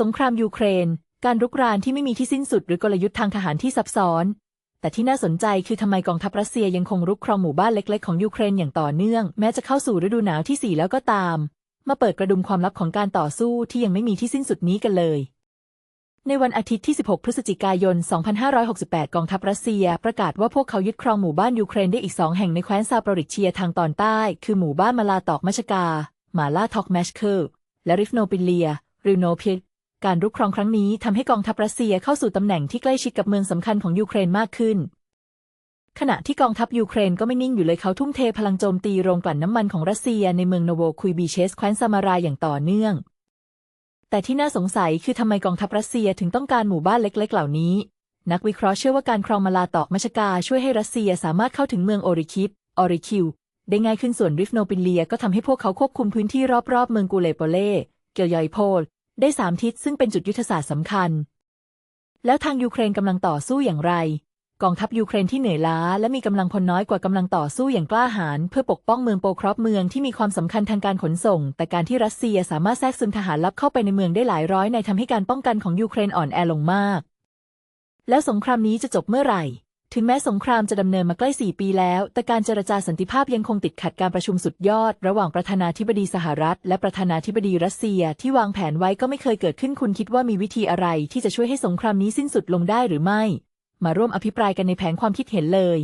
สงครามยูเครน การรุกรานที่ไม่มีที่สิ้นสุดหรือกลยุทธ์ทางทหารที่ซับซ้อน แต่ที่น่าสนใจคือทำไมกองทัพรัสเซียยังคงรุกครองหมู่บ้านเล็กๆของยูเครนอย่างต่อเนื่อง แม้จะเข้าสู่ฤดูหนาวที่4แล้วก็ตาม มาเปิดกระดุมความลับของการต่อสู้ที่ยังไม่มีที่สิ้นสุดนี้กันเลยในวันอาทิตย์ที่ 16 พฤศจิกายน 2568 กองทัพรัสเซีย ประกาศว่าพวกเขายึดครองหมู่บ้านยูเครนได้อีกสองแห่งในแคว้นซาปรริเชียทางตอนใต้ คือหมู่บ้านมาลาตอกมัชกา มาลาทอกแมชเคิลและริฟโนปิเลียริวโนพิล การรุกครองครั้งนี้ทำให้กองทัพรัสเซียเข้าสู่ตำแหน่งที่ใกล้ชิดกับเมืองสำคัญของยูเครนมากขึ้น ขณะที่กองทัพยูเครนก็ไม่นิ่งอยู่เลยเขาทุ่มเทพลังโจมตีโรงกลั่นน้ำมันของรัสเซียในเมืองโนโวคุยบีเชสแคว้นซามาราอย่างต่อเนื่อง แต่ที่น่าสงสัยคือทำไมกองทัพรัสเซียถึงต้องการหมู่บ้านเล็ก ๆ เหล่านี้ นักวิเคราะห์เชื่อว่าการครองมาลาตอกมัชกาช่วยให้รัสเซียสามารถเข้าถึงเมืองโอริคิปออริคิวได้ง่ายขึ้นส่วนริฟโนปิเลียก็ทำให้พวกเขาควบคุมพื้นที่รอบๆ เมืองกูเลโปเล่ เกียวยอยโพล ได้สามทิศซึ่งเป็นจุดยุทธศาสตร์สำคัญ แล้วทางยูเครนกำลังต่อสู้อย่างไร กองทัพยูเครนที่เหนื่อยล้า และมีกำลังพลน้อยกว่ากำลังต่อสู้อย่างกล้าหาญเพื่อปกป้องเมืองโปครอปเมืองที่มีความสำคัญทางการขนส่ง แต่การที่รัสเซียสามารถแทรกซึมทหารลับเข้าไปในเมืองได้หลายร้อยในทำให้การป้องกันของยูเครนอ่อนแอลงมาก แล้วสงครามนี้จะจบเมื่อไหร่ ถึงแม้สงครามจะดำเนินมาใกล้ 4 ปีแล้ว แต่การเจรจาสันติภาพยังคงติดขัดการประชุมสุดยอด ระหว่างประธานาธิบดีสหรัฐ และประธานาธิบดีรัสเซีย ที่วางแผนไว้ก็ไม่เคยเกิดขึ้นคุณคิดว่ามีวิธีอะไรที่จะช่วยให้สงครามนี้สิ้นสุดลงได้หรือไม่ มาร่วมอภิปรายกันในแผงความคิดเห็นเลย